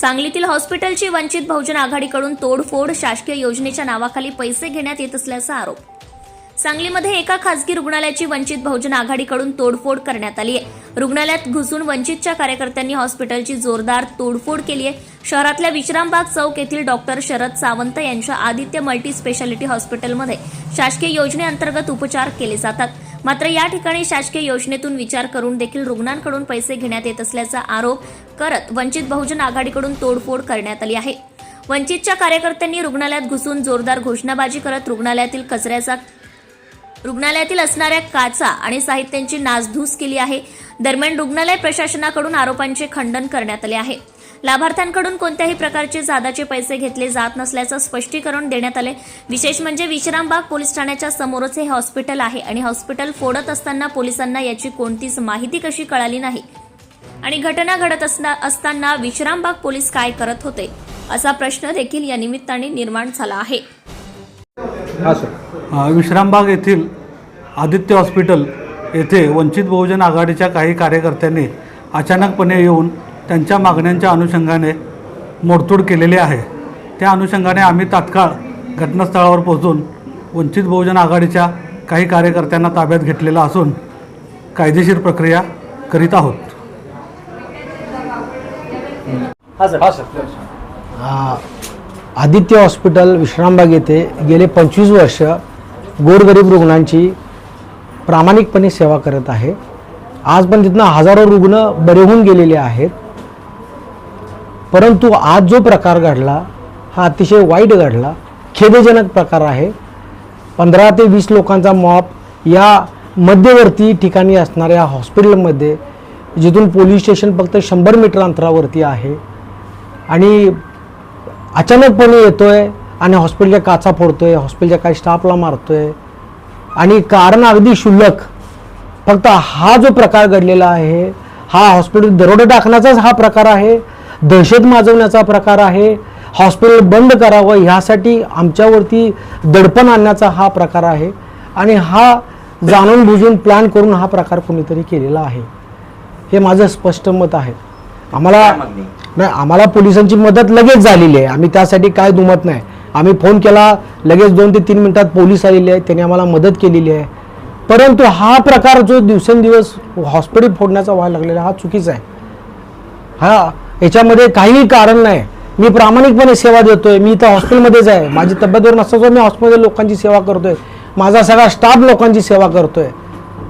सांगलीतील हॉस्पिटलची वंचित बहुजन आघाडीकडून तोडफोड शासकीय योजनेच्या नावाखाली पैसे घेण्यात येत असल्याचा आरोप. सांगलीमध्ये एका खासगी रुग्णालयाची वंचित बहुजन आघाडीकडून तोडफोड करण्यात आली आहे. रुग्णालयात घुसून वंचितच्या कार्यकर्त्यांनी हॉस्पिटलची जोरदार तोडफोड केली आहे. शहरातल्या विश्रामबाग चौक येथील डॉक्टर शरद सावंत यांच्या आदित्य मल्टी स्पेशालिटी हॉस्पिटलमध्ये शासकीय योजनेअंतर्गत उपचार केले जातात. मात्र या ठिकाणी शासकीय योजनेतून विचार करून देखील रुग्णांकडून पैसे घेण्यात येत असल्याचा आरोप करत वंचित बहुजन आघाडीकडून तोडफोड करण्यात आली आहे. वंचितच्या कार्यकर्त्यांनी रुग्णालयात घुसून जोरदार घोषणाबाजी करत रुग्णालयातील कचऱ्याचा रुग्णालयातील असणाऱ्या काचा आणि साहित्यांची नासधूस केली आहे. दरम्यान रुग्णालय प्रशासनाकडून आरोपांचे खंडन करण्यात आले आहे. लाभार्थ्यांकडून कोणत्याही प्रकारचे जादाचे पैसे घेतले जात नसल्याचं स्पष्टीकरण देण्यात आले. विशेष म्हणजे विश्रामबाग पोलीस ठाण्याच्या समोरच हे हॉस्पिटल आहे आणि हॉस्पिटल फोडत असताना पोलिसांना याची कोणतीच माहिती कशी कळाली नाही. आणि घटना घडत असताना विश्रामबाग पोलीस काय करत होते? असा प्रश्न देखील या निमित्ताने निर्माण झाला आहे. सर. विश्रामबाग येथील आदित्य हॉस्पिटल येथे वंचित बहुजन आघाडीच्या काही कार्यकर्त्यांनी अचानकपणे येऊन त्यांच्या मागण्यांच्या अनुषंगाने मोडतोड केलेली आहे. त्या अनुषंगाने आम्ही तात्काळ घटनास्थळावर पोहोचून वंचित बहुजन आघाडीच्या काही कार्यकर्त्यांना ताब्यात घेतलेला असून कायदेशीर प्रक्रिया करीत आहोत. हां सर. हां सर. आ, आदित्य हॉस्पिटल विश्रामबाग येथे गेले पंचवीस वर्ष गोरगरीब रुग्णांची प्रामाणिकपणे सेवा करत आहे. आज पण तिथनं हजारो रुग्ण बरे होऊन गेलेले आहेत. परंतु आज जो प्रकार घडला हा अतिशय वाईट घडला. खेदजनक प्रकार आहे. पंधरा ते वीस लोकांचा मॉप या मध्यवर्ती ठिकाणी असणाऱ्या हॉस्पिटलमध्ये जिथून पोलीस स्टेशन फक्त शंभर मीटर अंतरावरती आहे. आणि अचानकपणे येतो आहे आणि हॉस्पिटलच्या काचा फोडतोय हॉस्पिटलच्या काही स्टाफला मारतोय. आणि कारण अगदी क्षुल्लक फक्त हा जो प्रकार घडलेला आहे हा हॉस्पिटल दरोडा टाकण्याचाच हा प्रकार आहे दहशत माजवण्याचा प्रकार आहे हॉस्पिटल बंद करावं ह्यासाठी आमच्यावरती दडपण आणण्याचा हा प्रकार आहे. आणि हा जाणून बुजून प्लॅन करून हा प्रकार कोणीतरी केलेला आहे. हे माझं स्पष्ट मत आहे. आम्हाला नाही आम्हाला पोलिसांची मदत लगेच झालेली आहे. आम्ही त्यासाठी काय दुमत नाही. आम्ही फोन केला लगेच दोन ते तीन मिनिटात पोलीस आलेले आहेत त्यांनी आम्हाला मदत केलेली आहे. परंतु हा प्रकार जो दिवसेंदिवस हॉस्पिटल फोडण्याचा व्हायला लागलेला हा चुकीचा आहे. हा याच्यामध्ये काहीही कारण नाही. मी प्रामाणिकपणे सेवा देतोय मी इथं हॉस्पिटलमध्येच आहे. माझी तब्येतवर नसताना मी हॉस्पिटलमध्ये लोकांची सेवा करतोय. माझा सगळा स्टाफ लोकांची सेवा करतोय.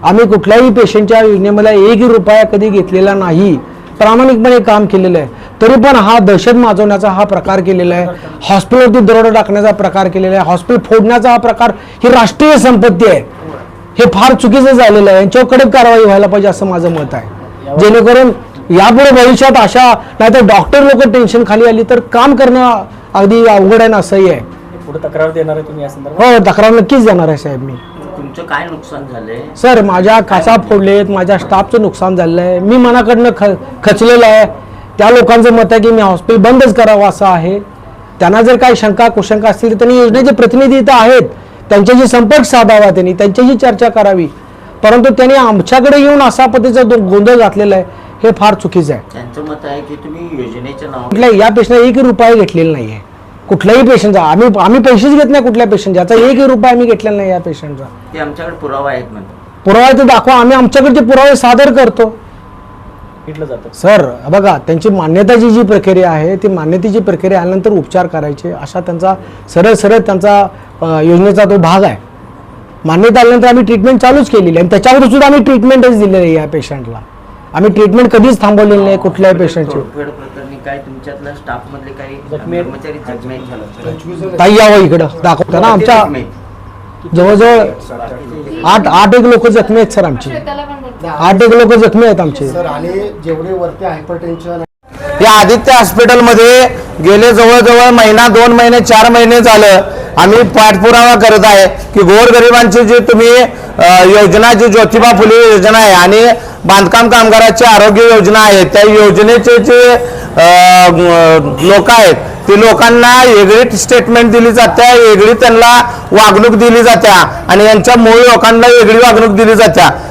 आम्ही कुठल्याही पेशंटच्या योजनेमध्ये एकही रुपया कधी घेतलेला नाही. प्रामाणिकपणे काम केलेलं आहे. तरी पण हा दहशत माजवण्याचा हा प्रकार केलेला आहे. हॉस्पिटलवरती दरोडा टाकण्याचा प्रकार केलेला आहे. हॉस्पिटल फोडण्याचा हा प्रकार ही राष्ट्रीय संपत्ती आहे. हे फार चुकीचं झालेलं आहे. यांच्यावर कडक कारवाई व्हायला पाहिजे असं माझं मत आहे. जेणेकरून यापुढे भविष्यात अशा नाहीतर डॉक्टर लोक टेन्शन खाली आली तर काम करणं अगदी अवघड आहे ना असंही आहे. पुढे तक्रार देणार आहे तुम्ही या संदर्भात? हो तक्रार नक्कीच देणार आहे साहेब मी. तुमचं काय नुकसान झालंय? सर माझ्या काचा फोडलेत माझ्या स्टाफचं नुकसान झालेलं आहे मी मनाकडनं ख खचलेलं आहे. त्या लोकांचं मत आहे की मी हॉस्पिटल बंदच करावं असं आहे. त्यांना जर काही शंका कुशंका असतील तर त्यांनी योजनेचे प्रतिनिधी इथं आहेत. त्यांच्याशी संपर्क साधावा त्यांनी त्यांच्याशी चर्चा करावी. परंतु त्यांनी आमच्याकडे येऊन असा पद्धतीचा दो- गोंधळ घातलेला आहे हे फार चुकीचं आहे. त्यांचं मत आहे की तुम्ही योजनेच्या नाव कुठल्या या पेशंटला एकही रुपया घेतलेला नाही आहे कुठल्याही पेशंटचा आम्ही आम्ही पैसेच घेत नाही कुठल्या पेशंटचा याचा एकही रुपया आम्ही घेतलेला नाही या पेशंटचा ते आमच्याकडे पुरावा आहेत म्हणतात पुरावा ते दाखवा आम्ही आमच्याकडचे पुरावे सादर करतो. जातं. सर बघा त्यांची मान्यताची जी प्रक्रिया आहे ती मान्यतेची प्रक्रिया आल्यानंतर उपचार करायचे असा त्यांचा सरळ सरळ त्यांचा अ, योजनेचा तो भाग आहे. मान्यता आल्यानंतर आम्ही ट्रीटमेंट चालूच केलेली आहे. आणि त्याच्यावर सुद्धा आम्ही ट्रीटमेंटच दिलेली आहे या पेशंटला आम्ही ट्रीटमेंट कधीच थांबवलेली नाही कुठल्याही पेशंटची तोडफोड प्रकरणी काय तुमच्यातल्या स्टाफ मधले काही? कर्मचारी जखमी ताई यावं इकडं. दाखवतो ना आमच्या जवळजवळ आठ आठ एक लोक जखमी आहेत सर आमची. आठ एक लोक जखमी आहेत आमचे. सर आणि जेवढे वरती हायपरटेन्शन या आदित्य हॉस्पिटलमध्ये गेले जवळजवळ महिना दोन महिने चार महिने झालं. आम्ही पाठपुरावा करत आहे की गोरगरिबांची जी तुम्ही अ, योजना जी ज्योतिबा फुले योजना आहे आणि बांधकाम कामगाराची आरोग्य योजना आहे त्या योजनेचे जे लोक आहेत. ते लोकांना वेगळी स्टेटमेंट दिली जाते वेगळी त्यांना वागणूक दिली जात्या. आणि यांच्या मूळ लोकांना वेगळी वागणूक दिली जात्या.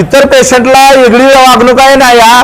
इतर पेशंटला वेगळी वागणूक आहे ना या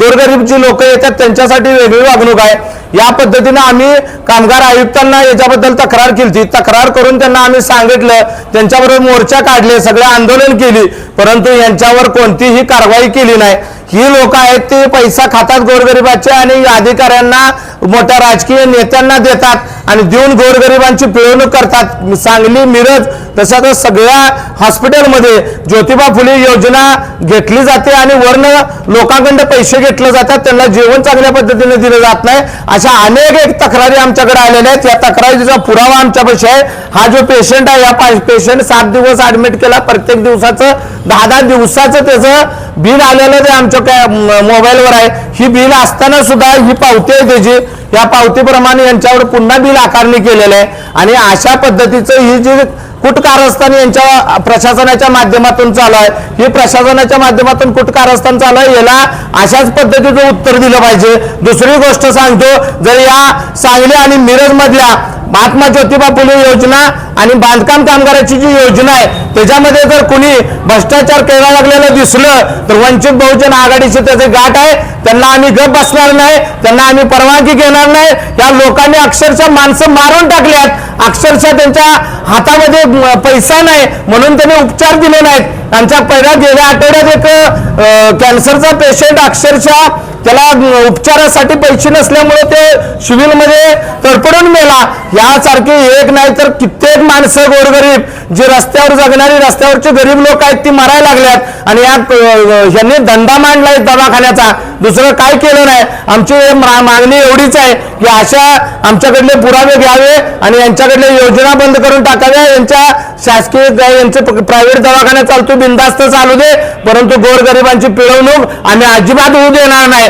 गोरगरीब जी लोक येतात त्यांच्यासाठी वेगळी वागणूक आहे. या पद्धतीने आम्ही कामगार आयुक्तांना याच्याबद्दल तक्रार केली तक्रार करून त्यांना आम्ही सांगितलं त्यांच्याबरोबर मोर्चा काढले सगळे आंदोलन केली परंतु यांच्यावर कोणतीही कारवाई केली नाही. ही लोक आहेत ते पैसा खातात गोरगरिबाचे आणि अधिकाऱ्यांना मोठ्या राजकीय नेत्यांना देतात आणि देऊन गोरगरिबांची पिळवणूक करतात. सांगली मिरज तसं आता सगळ्या हॉस्पिटलमध्ये ज्योतिबा फुले योजना घेतली जाते आणि वर्ण लोकांकडनं पैसे घेतले जातात. त्यांना जेवण चांगल्या पद्धतीने दिलं जात नाही. अशा अनेक एक तक्रारी आमच्याकडे आलेल्या आहेत. या तक्रारीचा पुरावा आमच्यापाशी आहे. हा जो पेशंट आहे या पेशंट सात दिवस ऍडमिट केला. प्रत्येक दिवसाचं दहा दहा दिवसाचं त्याचं बिल आलेलं ते आमच्या काय मोबाईलवर आहे. ही बिल असताना सुद्धा ही पावती आहे त्याची. या पावतीप्रमाणे यांच्यावर पुन्हा बिल आकारणी केलेलं आहे. आणि अशा पद्धतीचं ही जी कुटकारस्थान यांच्या प्रशासनाच्या माध्यमातून चालू आहे. हे प्रशासनाच्या माध्यमातून कुटकारस्थान चालू आहे याला अशाच पद्धतीचं उत्तर दिलं पाहिजे. दुसरी गोष्ट सांगतो जर या सांगली आणि मिरज मधल्या महात्मा ज्योतिबा फुले योजना आणि बांधकाम कामगाराची जी योजना आहे त्याच्यामध्ये जर कुणी भ्रष्टाचार करायला लागलेलं दिसलं तर वंचित बहुजन आघाडीचे त्याचे गाठ आहे. त्यांना आम्ही गप बसणार नाही त्यांना आम्ही परवानगी घेणार नाही. या लोकांनी अक्षरशः माणसं मारून टाकल्यात. अक्षरशः त्यांच्या हातामध्ये पैसा नाही म्हणून त्यांनी उपचार दिले नाहीत. आमच्या पहिल्या गेल्या आठवड्यात एक कॅन्सरचा पेशंट अक्षरशः त्याला उपचारासाठी पैसे नसल्यामुळे ते सिव्हिलमध्ये तडपडून मेला. यासारखे एक नाही तर कित्येक माणसं गोरगरीब जे रस्त्यावर जगणारी रस्त्यावरचे गरीब लोक आहेत ती मरायला लागल्यात. आणि या यांनी धंदा मांडलाय दवाखान्याचा. दुसरं काय केलं नाही. आमची मा- मागणी एवढीच आहे की अशा आमच्याकडले पुरावे घ्यावे आणि यांच्याकडले योजना बंद करून टाकाव्या. यांच्या शासकीय यांचे प्रायव्हेट दवाखाना चालतो बिंदास्त चालू दे. परंतु गोरगरिबांची पिळवणूक आम्ही अजिबात होऊ देणार नाही.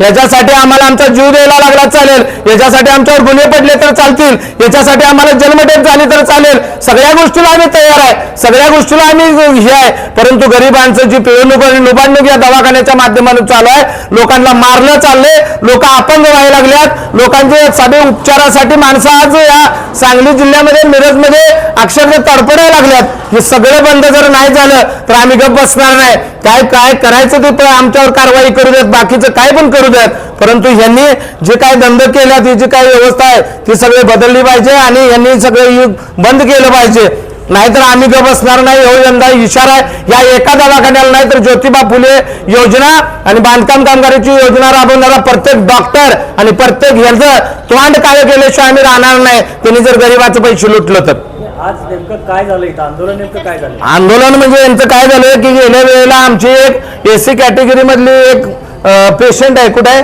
याच्यासाठी आम्हाला आमचा जीव द्यायला लागला चालेल. याच्यासाठी आमच्यावर गुन्हे पडले तर चालतील. याच्यासाठी आम्हाला जन्मठेप झाली तर चालेल. सगळ्या गोष्टीला आम्ही तयार आहे. सगळ्या गोष्टीला आम्ही हे आहे. परंतु गरिबांचं जी पिळवणूक आणि लुबाडणूक या दवाखान्याच्या माध्यमातून चालू आहे लोकांना मारणं चाललंय लोक अपंग व्हायला लागल्यात. लोकांचे साधे उपचारासाठी माणसं आज या सांगली जिल्ह्यामध्ये मिरजमध्ये अक्षरशः तडफडायला लागल्यात. हे सगळं बंद जर नाही झालं तर आम्ही गप्प बसणार नाही. काय काय करायचं ते आमच्यावर कारवाई करू देत बाकीचं काय पण करू देत परंतु यांनी जे काय दंड केल्या ती जी काय व्यवस्था आहे ती सगळी बदलली पाहिजे आणि यांनी सगळं हे बंद केलं पाहिजे. नाहीतर आम्ही गप बसणार नाही. हो यंदा इशारा आहे. या एका दवाखान्याला नाही तर ज्योतिबा फुले योजना आणि बांधकाम कामगाराची योजना राबवणारा प्रत्येक डॉक्टर आणि प्रत्येक ह्याचं तोंड काळे केल्याशिवाय आम्ही राहणार नाही. त्यांनी जर गरीबाचं पैसे लुटलं तर. आज नेमकं काय झालं इथं? आंदोलन नेमकं काय झालं? आंदोलन म्हणजे यांचं काय झालं की गेल्या वेळेला आमची एक एसी कॅटेगरी मधली एक पेशंट आहे. कुठे आहे?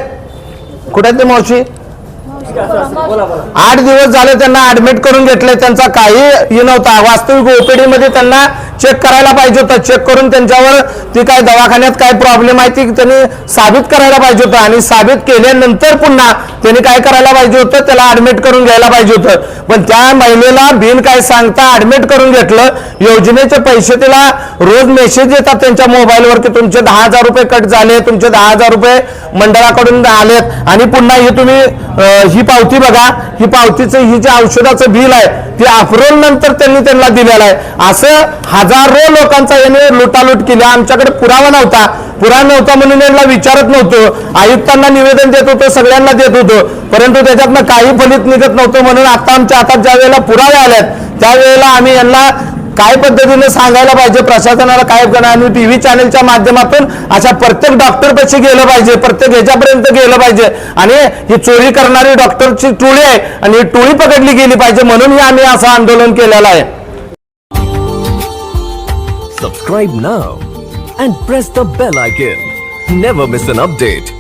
कुठे आहे ते मावशी? आठ दिवस झाले त्यांना ऍडमिट करून घेतले त्यांचा काही हे नव्हता वास्तविक ओपीडी मध्ये त्यांना चेक करायला पाहिजे होतं. चेक करून त्यांच्यावर ती काय दवाखान्यात काय प्रॉब्लेम आहे ती त्यांनी साबित करायला पाहिजे होतं. आणि साबित केल्यानंतर पुन्हा त्यांनी काय करायला पाहिजे होतं? त्याला ऍडमिट करून घ्यायला पाहिजे होतं. पण त्या महिलेला बिन काय सांगता ऍडमिट करून घेतलं योजनेचे पैसे तिला रोज मेसेज येतात त्यांच्या मोबाईलवर की तुमचे दहा हजार रुपये कट झाले तुमचे दहा हजार रुपये मंडळाकडून आलेत आणि पुन्हा हे तुम्ही ही पावती बघा ही पावतीचं ही जे औषधाचं बिल आहे ते अप्रोल नंतर त्यांनी त्यांना दिलेलं आहे. असं हजारो लोकांचा याने लुटालूट केली. आमच्याकडे पुरावा नव्हता. पुरावा नव्हता म्हणून यांना विचारत नव्हतो. आयुक्तांना निवेदन देत होतो सगळ्यांना देत होतो. परंतु त्याच्यातनं काही फलित निघत नव्हतं म्हणून आता आमच्या हातात ज्या वेळेला पुरावे आल्यात त्यावेळेला आम्ही यांना काय पद्धतीने सांगायला पाहिजे प्रशासनाला काय करणार आणि टीव्ही चॅनलच्या माध्यमातून अशा प्रत्येक डॉक्टर गेलं पाहिजे प्रत्येक ह्याच्यापर्यंत गेलं पाहिजे. आणि ही चोरी करणारी डॉक्टरची टोळी आहे आणि ही टोळी पकडली गेली पाहिजे म्हणून हे आम्ही असं आंदोलन केलेलं आहे. Subscribe now and press the bell icon never miss an update